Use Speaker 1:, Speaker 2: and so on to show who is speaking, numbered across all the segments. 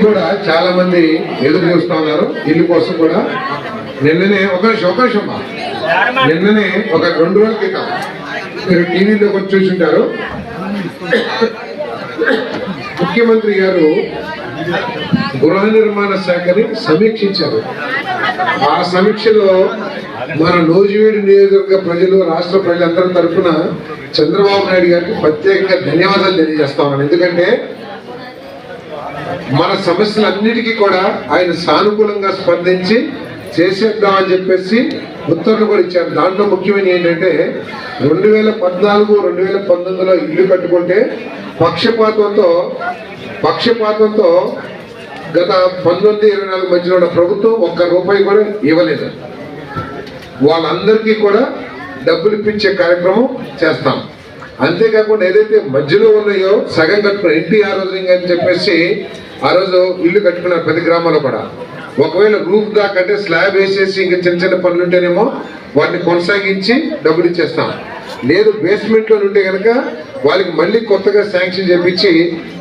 Speaker 1: కూడా చాలా మంది ఎదురు చూస్తా ఉన్నారు. ఇల్లు కోసం కూడా. నిన్ననే ఒక నిమిషం నిన్ననే ఒక రెండు రోజుల క్రితం మీరు టీవీలో కొంచెం చూసుంటారు. ముఖ్యమంత్రి గారు గృహ నిర్మాణ శాఖని సమీక్షించారు. ఆ సమీక్షలో మన నూజివీడు నియోజకవర్గ ప్రజలు రాష్ట్ర ప్రజలందరి తరఫున చంద్రబాబు నాయుడు గారికి ప్రత్యేకంగా ధన్యవాదాలు తెలియజేస్తా ఉన్నాను. ఎందుకంటే మన సమస్యలన్నిటికీ కూడా ఆయన సానుకూలంగా స్పందించి చేసేద్దాం అని చెప్పేసి ఉత్తర్వులు కూడా ఇచ్చారు. దాంట్లో ముఖ్యమైన ఏంటంటే రెండు వేల పద్నాలుగు రెండు వేల పంతొమ్మిదిలో ఇల్లు కట్టుకుంటే పక్షపాతంతో పక్షపాతంతో గత పంతొమ్మిది ఇరవై నాలుగు మధ్యలో ఉన్న ప్రభుత్వం ఒక్క రూపాయి కూడా ఇవ్వలేదు. వాళ్ళందరికీ కూడా డబ్బులు ఇప్పించే కార్యక్రమం చేస్తాం. అంతేకాకుండా ఏదైతే మధ్యలో ఉన్నాయో సగం కట్టుకున్న ఎన్టీఆర్ రోజు అని చెప్పేసి ఆ రోజు ఇల్లు కట్టుకున్నారు ప్రతి గ్రామాల్లో కూడా. ఒకవేళ రూఫ్ దాకా అంటే స్లాబ్ వేసేసి ఇంకా చిన్న చిన్న పనులు ఉంటేనేమో వాటిని కొనసాగించి డబ్బులు ఇచ్చేస్తాం. లేదు బేస్మెంట్లో ఉంటే కనుక వాళ్ళకి మళ్ళీ కొత్తగా శాంక్షన్ చేపించి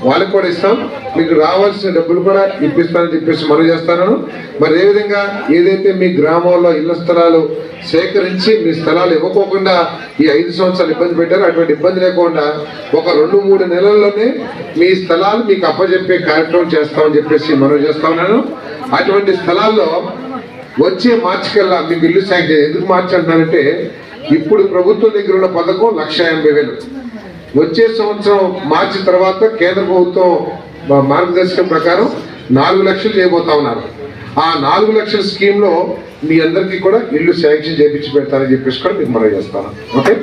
Speaker 1: వాళ్ళకి కూడా ఇస్తాం. మీకు రావాల్సిన డబ్బులు కూడా ఇప్పిస్తానని చెప్పేసి మనం చేస్తాను మరి ఏ విధంగా ఏదైతే మీ గ్రామంలో ఇళ్ళ స్థలాలు సేకరించి మీ స్థలాలు ఇవ్వకోకుండా ఈ ఐదు సంవత్సరాలు ఇబ్బంది పెట్టారు అటువంటి ఇబ్బంది లేకుండా ఒక రెండు మూడు నెలల్లోనే మీ స్థలాలు మీకు అప్పచెప్పే కార్యక్రమం చేస్తామని చెప్పేసి మనం చేస్తా ఉన్నాను. అటువంటి స్థలాల్లో వచ్చే మార్చి కల్లా మీకు ఇల్లు శాంక్షన్ ఎందుకు మార్చి అంటున్నానంటే ఇప్పుడు ప్రభుత్వం దగ్గర ఉన్న పథకం లక్ష ఎనభై వేలు. వచ్చే సంవత్సరం మార్చి తర్వాత కేంద్ర ప్రభుత్వం మార్గదర్శకం ప్రకారం నాలుగు లక్షలు చేయబోతా ఉన్నారు. ఆ నాలుగు లక్షల స్కీమ్లో మీ అందరికీ కూడా ఇల్లు శాంక్షన్ చేయించి పెడతారని చెప్పేసి కూడా మీకు మనం చేస్తాను. ఓకే?